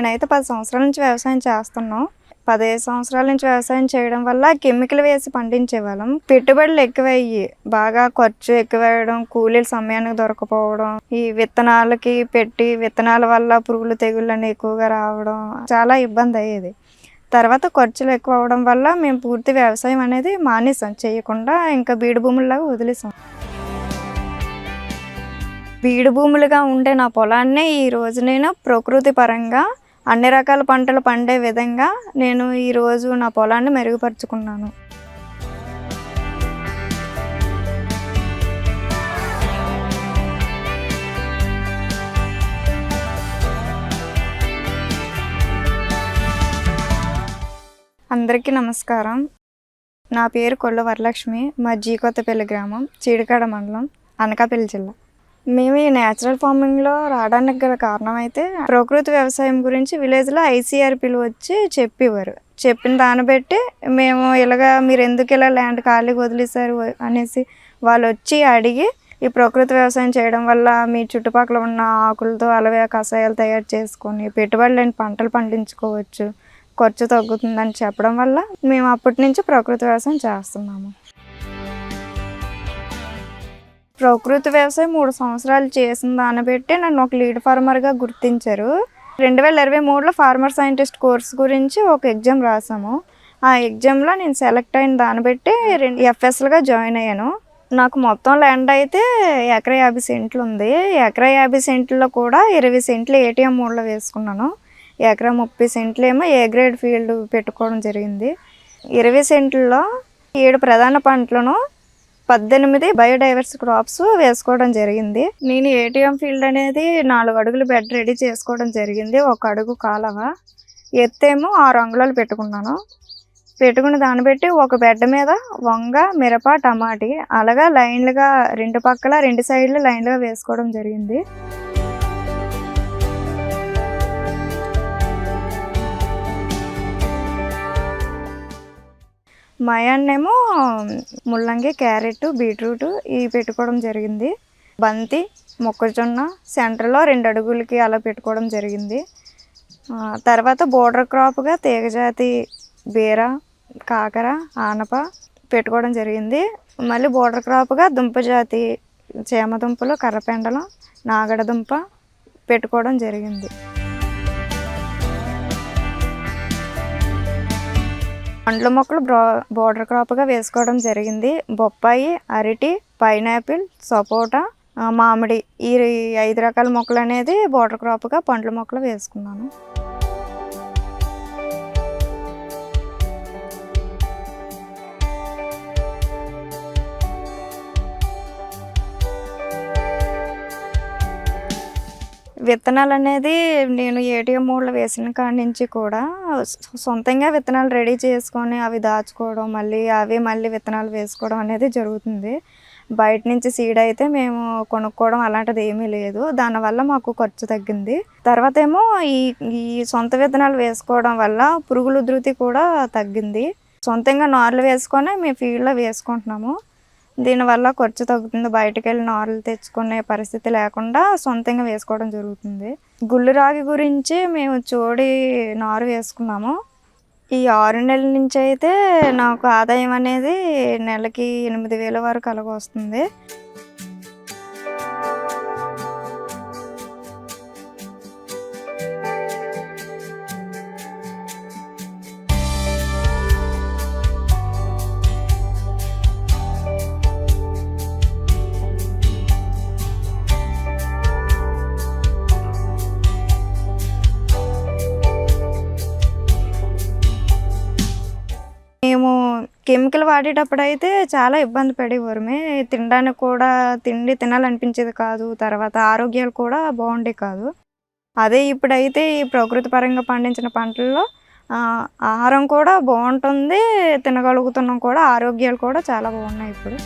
నేనైతే పది సంవత్సరాల నుంచి వ్యవసాయం చేస్తున్నాం. పదిహేను సంవత్సరాల నుంచి వ్యవసాయం చేయడం వల్ల కెమికల్ వేసి పండించేవాళ్ళం. పెట్టుబడులు ఎక్కువయ్యి బాగా ఖర్చు ఎక్కువేయడం కూలీలు సమయానికి దొరకపోవడం ఈ విత్తనాలకి పెట్టి విత్తనాల వల్ల పురుగులు తెగుళ్ళు ఎక్కువగా రావడం చాలా ఇబ్బంది అయ్యేది. తర్వాత ఖర్చులు ఎక్కువ అవడం వల్ల మేము పూర్తి వ్యవసాయం అనేది మానేసాం చేయకుండా ఇంకా బీడు భూముల్లాగా వదిలేసాం బీడు భూములుగా ఉండే నా పొలాన్ని ఈ రోజు నేను ప్రకృతి పరంగా అన్ని రకాల పంటలు పండే విధంగా నేను ఈరోజు నా పొలాన్ని మెరుగుపరుచుకున్నాను. అందరికీ నమస్కారం. నా పేరు కొల్ల వరలక్ష్మి మా జీకొత్తపల్లి గ్రామం చీడికాడ మండలం అనకాపల్లి జిల్లా. మేము ఈ న్యాచురల్ ఫార్మింగ్లో రావడానికి గల కారణం అయితే ప్రకృతి వ్యవసాయం గురించి విలేజ్లో ఐసీఆర్పీలు వచ్చి చెప్పేవారు. చెప్పిన దాన్ని బట్టి మేము ఇలాగా మీరు ఎందుకు ఇలా ల్యాండ్ ఖాళీగా వదిలేశారు అనేసి వాళ్ళు వచ్చి అడిగి ఈ ప్రకృతి వ్యవసాయం చేయడం వల్ల మీ చుట్టుపక్కల ఉన్న ఆకులతో అలవే కషాయాలు తయారు చేసుకొని పెట్టుబడి లేని పంటలు పండించుకోవచ్చు. ఖర్చు తగ్గుతుందని చెప్పడం వల్ల మేము అప్పటి నుంచి ప్రకృతి వ్యవసాయం చేస్తున్నాము. ప్రకృతి వ్యవసాయం మూడు సంవత్సరాలు చేసిన దాన్ని బట్టి నన్ను ఒక లీడ్ ఫార్మర్గా గుర్తించారు. రెండు వేల ఇరవై మూడులో ఫార్మర్ సైంటిస్ట్ కోర్స్ గురించి ఒక ఎగ్జామ్ రాసాము ఆ ఎగ్జామ్లో నేను సెలెక్ట్ అయిన దాన్ని బట్టి రెండు ఎఫ్ఎస్లుగా జాయిన్ అయ్యాను. నాకు మొత్తం ల్యాండ్ అయితే ఎకరా యాభై సెంట్లు ఉంది. ఎకరా యాభై సెంట్లో కూడా ఇరవై సెంట్లు ఏటీఎం మూడులో వేసుకున్నాను. ఎకరా ముప్పై సెంట్లు ఏమో ఏ గ్రేడ్ ఫీల్డ్ పెట్టుకోవడం జరిగింది. ఇరవై సెంట్లలో ఏడు ప్రధాన పంటలను పద్దెనిమిది బయోడైవర్స్ క్రాప్స్ వేసుకోవడం జరిగింది. నేను ఏటీఎం ఫీల్డ్ అనేది నాలుగు అడుగులు బెడ్ రెడీ చేసుకోవడం జరిగింది. ఒక అడుగు కాలవ ఎత్తేమో ఆరు అంగుళాలు పెట్టుకున్నాను. పెట్టుకున్న దాన్ని బట్టి ఒక బెడ్ మీద వంగ మిరప టమాటీ అలాగా లైన్లుగా రెండు పక్కల రెండు సైడ్లు లైన్లుగా వేసుకోవడం జరిగింది. మయాన్నేమో ముల్లంగి క్యారెట్ బీట్రూట్ ఇవి పెట్టుకోవడం జరిగింది. బంతి మొక్కజొన్న సెంటర్లో రెండు అడుగులకి అలా పెట్టుకోవడం జరిగింది. తర్వాత బోర్డర్ క్రాప్గా తీగజాతి బీర కాకర ఆనప పెట్టుకోవడం జరిగింది. మళ్ళీ బోర్డర్ క్రాప్గా దుంపజాతి చేమదుంపలు కర్రపెండలం నాగడదుంప పెట్టుకోవడం జరిగింది. పండ్ల మొక్కలు బ్రో బోర్డర్ క్రాప్గా వేసుకోవడం జరిగింది. బొప్పాయి అరటి పైనాపిల్ సపోటా మామిడి. ఈ ఐదు రకాల మొక్కలు అనేది బోర్డర్ క్రాప్గా పండ్ల మొక్కలు వేసుకున్నాను. విత్తనాలు అనేది నేను ఏటీఎం మోడ్లో వేసిన కాడి నుంచి కూడా సొంతంగా విత్తనాలు రెడీ చేసుకొని అవి దాచుకోవడం మళ్ళీ అవి మళ్ళీ విత్తనాలు వేసుకోవడం అనేది జరుగుతుంది. బయట నుంచి సీడ్ అయితే మేము కొనుక్కోవడం అలాంటిది ఏమీ లేదు. దానివల్ల మాకు ఖర్చు తగ్గింది. తర్వాత ఏమో ఈ ఈ సొంత విత్తనాలు వేసుకోవడం వల్ల పురుగుల ఉధృతి కూడా తగ్గింది. సొంతంగా నార్లు వేసుకొని మేము ఫీల్డ్లో వేసుకుంటున్నాము. దీనివల్ల ఖర్చు తగ్గుతుంది. బయటకు వెళ్ళి నారులు తెచ్చుకునే పరిస్థితి లేకుండా సొంతంగా వేసుకోవడం జరుగుతుంది. గుళ్ళు రాగి గురించి మేము చూడి నారు వేసుకున్నాము. ఈ ఆరు నెలల నుంచి అయితే నాకు ఆదాయం అనేది నెలకి ఎనిమిది వేల వరకు అలాగ వస్తుంది. మేము కెమికల్ వాడేటప్పుడు అయితే చాలా ఇబ్బంది పడేవారు. తినడానికి కూడా తిండి తినాలనిపించేది కాదు. తర్వాత ఆరోగ్యాలు కూడా బాగుండే కాదు. అదే ఇప్పుడైతే ఈ ప్రకృతి పరంగా పండించిన పంటల్లో ఆహారం కూడా బాగుంటుంది. తినగలుగుతున్నాం కూడా. ఆరోగ్యాలు కూడా చాలా బాగున్నాయి ఇప్పుడు.